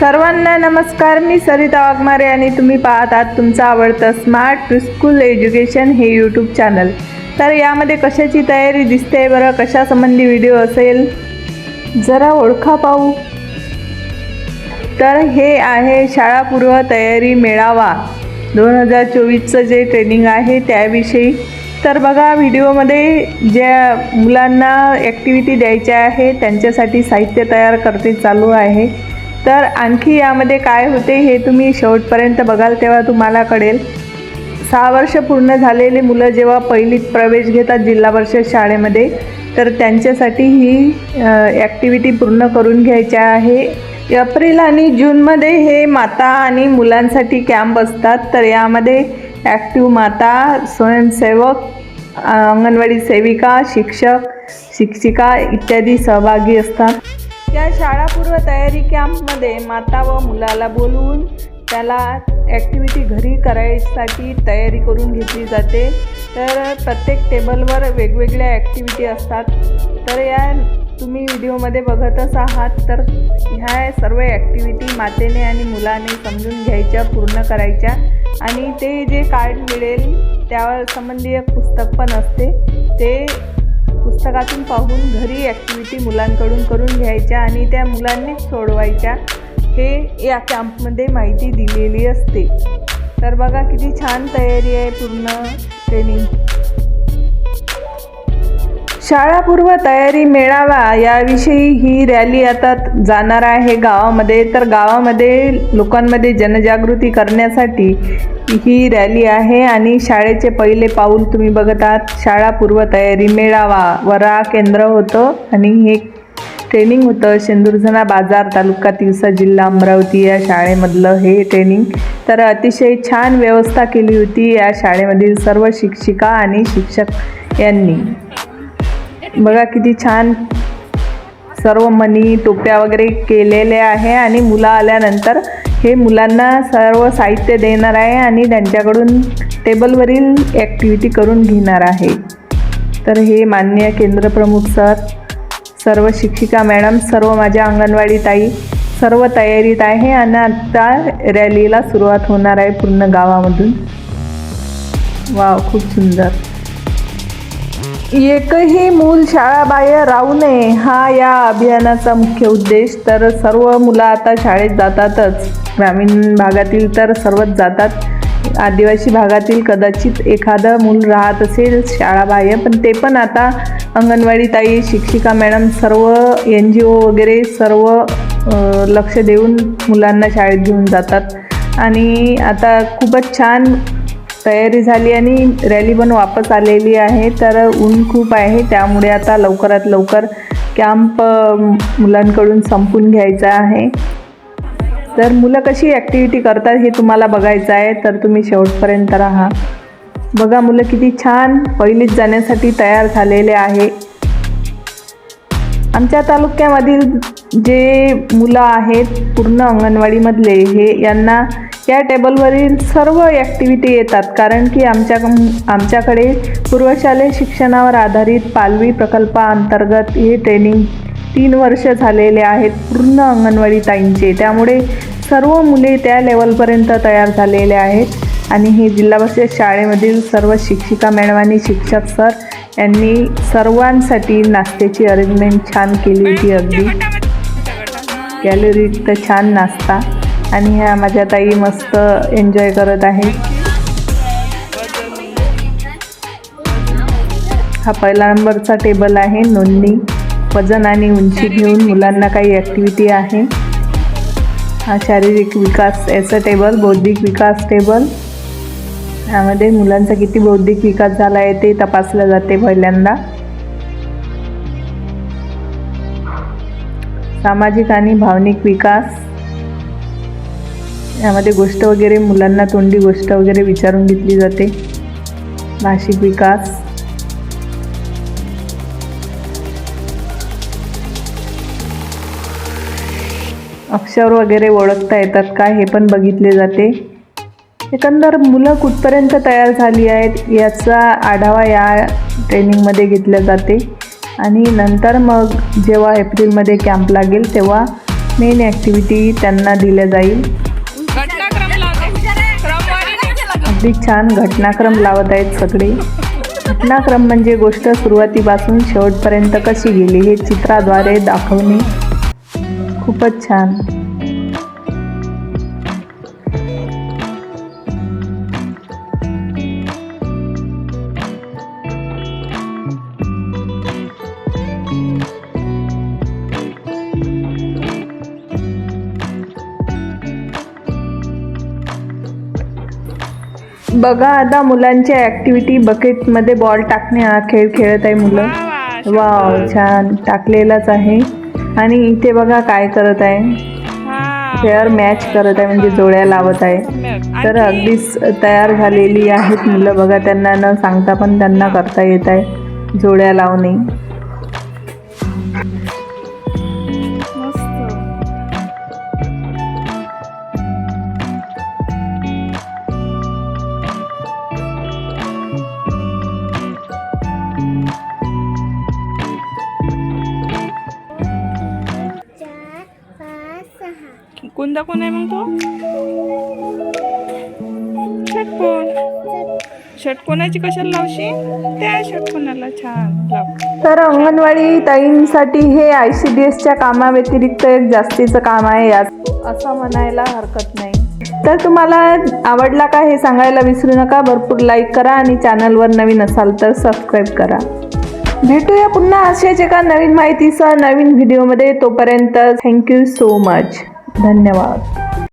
सर्वांना नमस्कार मी सरिता वाघमारे आणि तुम्ही पाहत आहात तुमचं आवडतं स्मार्ट स्कूल एज्युकेशन हे यूट्यूब चॅनल तर यामध्ये कशाची तयारी दिसते बरं? कशासंबंधी व्हिडिओ असेल? जरा ओळखा पाहू. तर हे आहे शाळापूर्व तयारी मेळावा. दोन हजार चोवीसचं जे ट्रेनिंग आहे त्याविषयी. तर बघा व्हिडिओमध्ये ज्या मुलांना ॲक्टिव्हिटी द्यायच्या आहे त्यांच्यासाठी साहित्य तयार करते चालू आहे. तर आणखी यामध्ये काय होते हे तुम्ही शेवटपर्यंत बघाल तेव्हा तुम्हाला कळेल. सहा वर्ष पूर्ण झालेली मुलं जेव्हा पहिलीत प्रवेश घेतात जिल्हा परिषद शाळेमध्ये तर त्यांच्यासाठी ही ॲक्टिव्हिटी पूर्ण करून घ्यायच्या आहे. एप्रिल आणि जूनमध्ये हे माता आणि मुलांसाठी कॅम्प असतात. तर यामध्ये ॲक्टिव्ह माता स्वयंसेवक अंगणवाडी सेविका शिक्षक शिक्षिका इत्यादी सहभागी असतात. या शाळापूर्व तयारी कॅम्पमध्ये माता व मुलाला बोलवून त्याला ॲक्टिव्हिटी घरी करायसाठी तयारी करून घेतली जाते. तर प्रत्येक टेबलवर वेगवेगळ्या ॲक्टिव्हिटी असतात. तर या तुम्ही व्हिडिओमध्ये बघतच आहात. तर ह्या सर्व ॲक्टिव्हिटी मातेने आणि मुलाने समजून घ्यायच्या पूर्ण करायच्या. आणि ते जे कार्ड मिळेल त्यावर संबंधी एक पुस्तक पण असते. ते पुस्तकातून पाहून घरी ॲक्टिव्हिटी मुलांकडून करून घ्यायच्या आणि त्या मुलांनीच सोडवायच्या हे या कॅम्पमध्ये माहिती दिलेली असते. तर बघा किती छान तयारी आहे पूर्ण ट्रेनिंग शाळापूर्व तयारी मेळावा याविषयी ही रॅली आता जाणार आहे गावामध्ये. तर गावामध्ये लोकांमध्ये जनजागृती करण्यासाठी ही रॅली आहे आणि शाळेचे पहिले पाऊल तुम्ही बघत आहात. शाळापूर्व तयारी मेळावा वरा केंद्र होतं आणि हे ट्रेनिंग होतं. शेंदुरझणा बाजार तालुका तिवसा जिल्हा अमरावती या शाळेमधलं हे ट्रेनिंग तर अतिशय छान व्यवस्था केली होती या शाळेमधील सर्व शिक्षिका आणि शिक्षक यांनी. बघा किती छान सर्व मणी टोप्या वगैरे केलेले आहे आणि मुलं आल्यानंतर हे मुलांना सर्व साहित्य देणार आहे आणि त्यांच्याकडून टेबलवरील ॲक्टिव्हिटी करून घेणार आहे. तर हे मान्य केंद्रप्रमुख सर सर्व शिक्षिका मॅडम सर्व माझ्या अंगणवाडी ताई सर्व तयारीत आहे आणि आता रॅलीला सुरुवात होणार आहे पूर्ण गावामधून. वाव खूप सुंदर. एकही मूल शाळाबाह्य राहू नये हा या अभियानाचा मुख्य उद्देश. तर सर्व मुलं आता शाळेत जातातच. ग्रामीण भागातील तर सर्वच जातात. आदिवासी भागातील कदाचित एखादं मूल राहत असेल शाळाबाह्य पण ते पण आता अंगणवाडी ताई शिक्षिका मॅडम सर्व एन जी ओ वगैरे सर्व लक्ष देऊन मुलांना शाळेत घेऊन जातात. आणि आता खूपच छान तयारी झाली आणि रॅली पण वापस आलेली आहे. तर ऊन खूप आहे. त्यामुळे आता लवकरात लवकर कॅम्प मुलांकडून संपून घ्यायचा आहे. तर मुलं कशी ॲक्टिव्हिटी करतात हे तुम्हाला बघायचं आहे. तर तुम्ही शेवटपर्यंत राहा. बघा मुलं किती छान पहिलीत जाण्यासाठी तयार झालेले आहे. आमच्या तालुक्यामधील जे मुलं आहेत पूर्ण अंगणवाडीमधले हे यांना या टेबलवरील सर्व ॲक्टिव्हिटी येतात. कारण की आमच्या आमच्याकडे पूर्वशालेय शिक्षणावर आधारित पालवी प्रकल्पाअंतर्गत हे ट्रेनिंग तीन वर्ष झालेले आहेत पूर्ण अंगणवाडी ताईंचे. त्यामुळे सर्व मुले त्या लेवलपर्यंत तयार झालेले आहेत. आणि हे जिल्हा परिषद शाळेमधील सर्व शिक्षिका मॅडम आणि शिक्षक सर यांनी सर्वांसाठी नाश्त्याची अरेंजमेंट छान केली होती अगदी. कॅलरीयुक्त छान नाश्ता आणि ह्या माझ्या ताई मस्त एन्जॉय करत आहे. हा पहिला नंबरचा टेबल आहे नोंदणी वजन आणि उंची घेऊन मुलांना काही ॲक्टिव्हिटी आहे. हा शारीरिक विकास याचं टेबल बौद्धिक विकास टेबल यामध्ये मुलांचा किती बौद्धिक विकास झाला आहे ते तपासलं जाते पहिल्यांदा. सामाजिक आणि भावनिक विकास. यामध्ये गोष्ट वगैरे मुलांना तोंडी गोष्ट वगैरे विचारून घेतली जाते. भाषिक विकास. अक्षर वगैरे ओळखता येतात का हे पण बघितले जाते. एकंदर मुलं कुठपर्यंत तयार झाली आहेत याचा आढावा या ट्रेनिंगमध्ये घेतला जाते. आणि नंतर मग जेव्हा एप्रिलमध्ये कॅम्प लागेल तेव्हा मेन ॲक्टिव्हिटी त्यांना दिल्या जाईल. अगदी छान घटनाक्रम लावत आहेत सगळे. घटनाक्रम म्हणजे गोष्ट सुरुवातीपासून शेवटपर्यंत कशी गेली हे चित्राद्वारे दाखवणे. खूपच छान. बघा आता मुलांच्या ॲक्टिव्हिटी बकेटमध्ये बॉल टाकणे हा खेळ खेळत आहे मुलं. वा, वाव. छान. टाकलेलाच आहे. आणि इथे बघा काय करत आहे. हा. पेअर मॅच करत आहे म्हणजे जोड्या लावत आहे. तर अगदीच तयार झालेली आहेत मुलं. बघा त्यांना न सांगता पण त्यांना करता येत आहे. जोड्या लावणे. सहा दाखवून आहे मग तो षटकोन षटकोनाची कशाला लावशी त्या षटकोनाला छान लाव तर अंगणवाडी ताईंसाठी हे आय सी डी एसच्या कामाव्यतिरिक्त एक जास्तीचं काम आहे यात. असं म्हणायला हरकत नाही. तर तुम्हाला आवडला का हे सांगायला विसरू नका. भरपूर लाईक करा आणि चॅनलवर नवीन असाल तर सबस्क्राईब करा. भेटूया पुन्हा अशाच एका नवीन माहितीसह नवीन व्हिडिओमध्ये तोपर्यंत थँक्यू सो मच धन्यवाद.